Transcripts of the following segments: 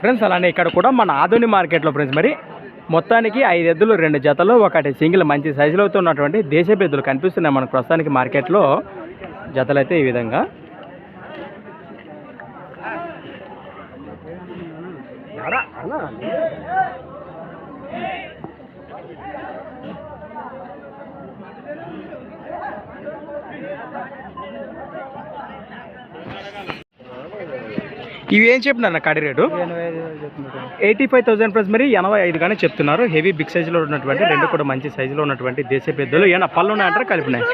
Friends అలానే ఇక్కడ కూడా మన ఆధుని మార్కెట్లో ఫ్రెండ్స్ మరి మొత్తానికి ఐదు ఎద్దులు రెండు జతలు ఒకటి సింగిల్ మంచి సైజులో ఉన్నటువంటి దేశపు ఎద్దులు కనిపిస్తున్నాయి మనకు ప్రస్తుతానికి మార్కెట్లో. జతలు అయితే ఈ విధంగా. ఇవి ఏం చెప్పినారు నా కడి rate? Eighty five thousand plus మరి ఎనభై ఐదు కానీ చెప్తున్నారు. హెవీ బిగ్ సైజులో ఉన్నటువంటి రెండు కూడా మంచి సైజులో ఉన్నటువంటి దేశ పెద్దలు. ఏమన్నా పళ్ళు ఉన్నాయంటారా? కలిపినాయి?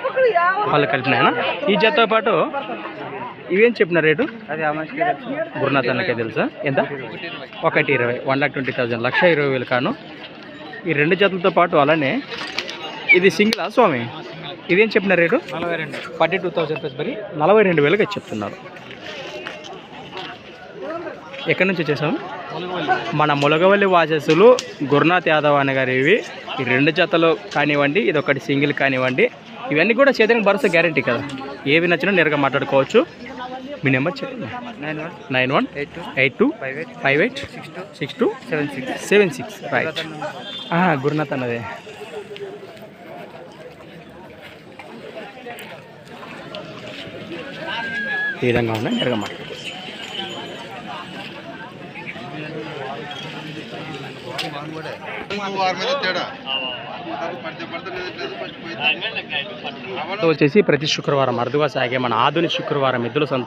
పళ్ళు కలిపినాయనా? ఈ జతతో పాటు ఇవేం చెప్పిన రేటు? గురునాథ్ అన్నకే తెలుసా? ఎంత? ఒకటి ఇరవై. One lakh twenty thousand. లక్ష ఇరవై వేలు కాను. ఈ రెండు జతలతో పాటు అలానే ఇది సింగిలా స్వామి? ఇదేం చెప్పిన రేటు? నలభై రెండు. ఫార్టీ టూ థౌసండ్ ప్లస్ మరి నలభై రెండు వేలుగా చెప్తున్నారు. ఎక్కడి నుంచి వచ్చేసాము మన ములగవల్లి వాసస్సులు గురునాథ్ యాదవ్ అనే గారు ఇవి. ఈ రెండు జతలు కానివ్వండి ఇది ఒకటి సింగిల్ కానివ్వండి. ఇవన్నీ కూడా చేతనికి భరోసా గ్యారంటీ కదా. ఏవి నచ్చినా నేరుగా మాట్లాడుకోవచ్చు. మీ నెంబర్ చెప్పండి. Nine one eight two eight two five eight five eight six two six two seven six seven six. Right. Gurunath అన్నదే. ఈ విధంగా ఉన్నాయి నేరుగా మాట్లాడుకోవచ్చు వచ్చేసి ప్రతి శుక్రవారం అరుదుగా సాగే మన ఆధునిక శుక్రవారం ఎద్దుల సంత